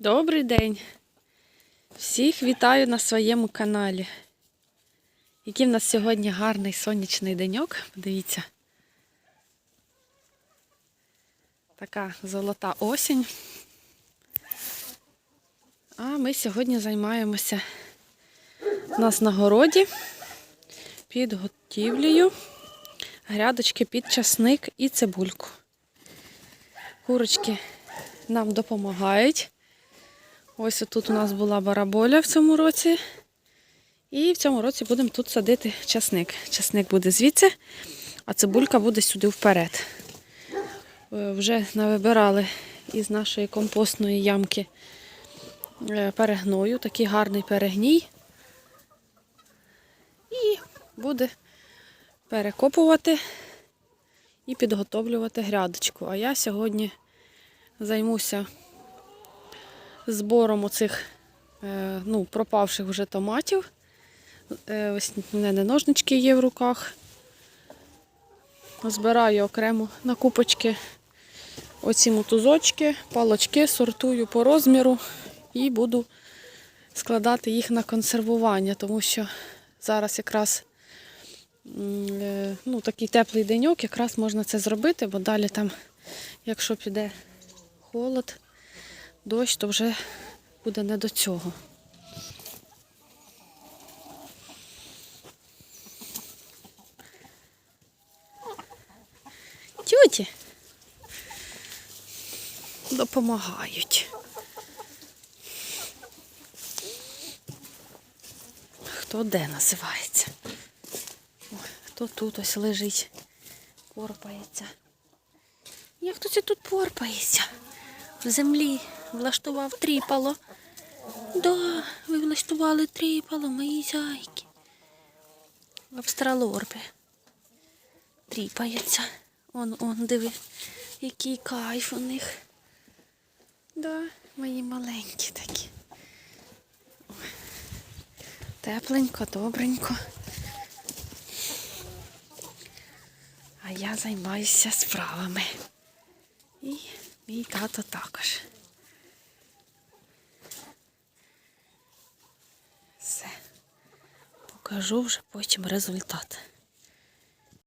Добрий день! Всіх вітаю на своєму каналі. Який в нас сьогодні гарний сонячний деньок. Подивіться. Така золота осінь. А ми сьогодні займаємося у нас на городі підготівлею грядочки під часник і цибульку. Курочки нам допомагають. Ось тут у нас була бараболя в цьому році. І в цьому році будемо тут садити часник. Часник буде звідси, а цибулька буде сюди вперед. Е, Вже навибирали із нашої компостної ямки е, перегною, такий гарний перегній. І буде перекопувати і підготовлювати грядочку. А я сьогодні займуся збором оцих е, ну, пропавших вже томатів. Е, Ось у мене ножнички є в руках. Збираю окремо на купочки оці мотузочки, палочки, сортую по розміру і буду складати їх на консервування, тому що зараз якраз е, ну, такий теплий деньок, якраз можна це зробити, бо далі там, якщо піде холод, дощ, то вже буде не до цього. Тюті допомагають. Хто де називається? Хто тут ось лежить, порпається. Як хто це тут порпається? В землі влаштував тріпало. Да, ви влаштували тріпало, мої зайки. Австралорби. Тріпаються. Он, он, диви, який кайф у них. Да, мої маленькі такі. Тепленько, добренько. А я займаюся справами. І мій тато також. Все. Покажу вже потім результат.